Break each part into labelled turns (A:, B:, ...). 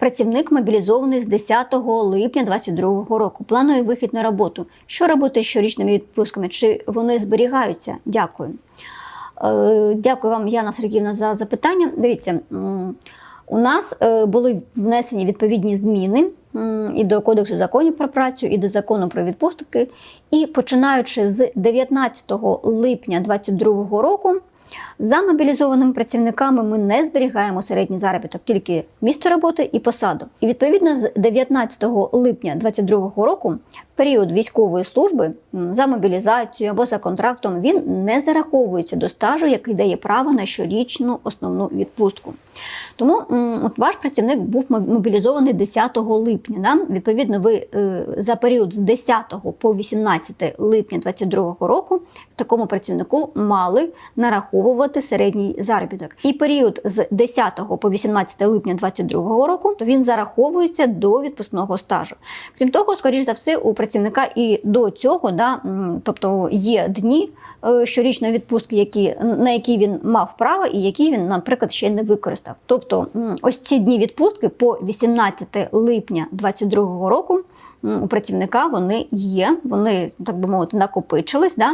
A: Працівник мобілізований з 10 липня 2022 року. Планує вихід на роботу. Що робити з щорічними відпусками? Чи вони зберігаються? Дякую. Е, Дякую вам, Яна Сергіївна, за запитання. Дивіться, у нас е, були внесені відповідні зміни і до Кодексу законів про працю, і до закону про відпустки. І починаючи з 19 липня 2022 року. За мобілізованими працівниками ми не зберігаємо середній заробіток, тільки місце роботи і посаду. І відповідно з 19 липня 2022 року період військової служби за мобілізацією або за контрактом він не зараховується до стажу, який дає право на щорічну основну відпустку. Тому от ваш працівник був мобілізований 10 липня. Да? Відповідно, ви е, за період з 10 по 18 липня 2022 року такому працівнику мали нараховувати середній заробіток. І період з 10 по 18 липня 2022 року то він зараховується до відпускного стажу. Крім того, скоріш за все, у працівника і до цього, да, тобто є дні е, щорічної відпустки, які, на які він мав право і які він, наприклад, ще не використав. Тобто, ось ці дні відпустки по 18 липня 2022 року. У працівника вони є, вони, так би мовити, накопичились. Да?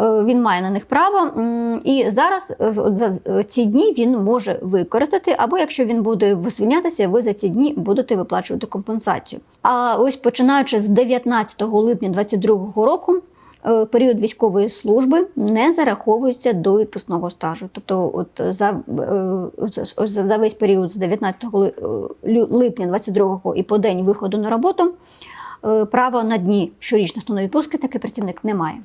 A: Е, Він має на них право, і зараз е, за ці дні він може використати, або якщо він буде висвільнятися, ви за ці дні будете виплачувати компенсацію. А ось починаючи з 19 липня 2022 року. Е, Період військової служби не зараховується до відпускного стажу. Тобто, от за, е, за- весь період з 19 ли- е, липня 22 і по день виходу на роботу право на дні щорічних відпустки такий працівник не має.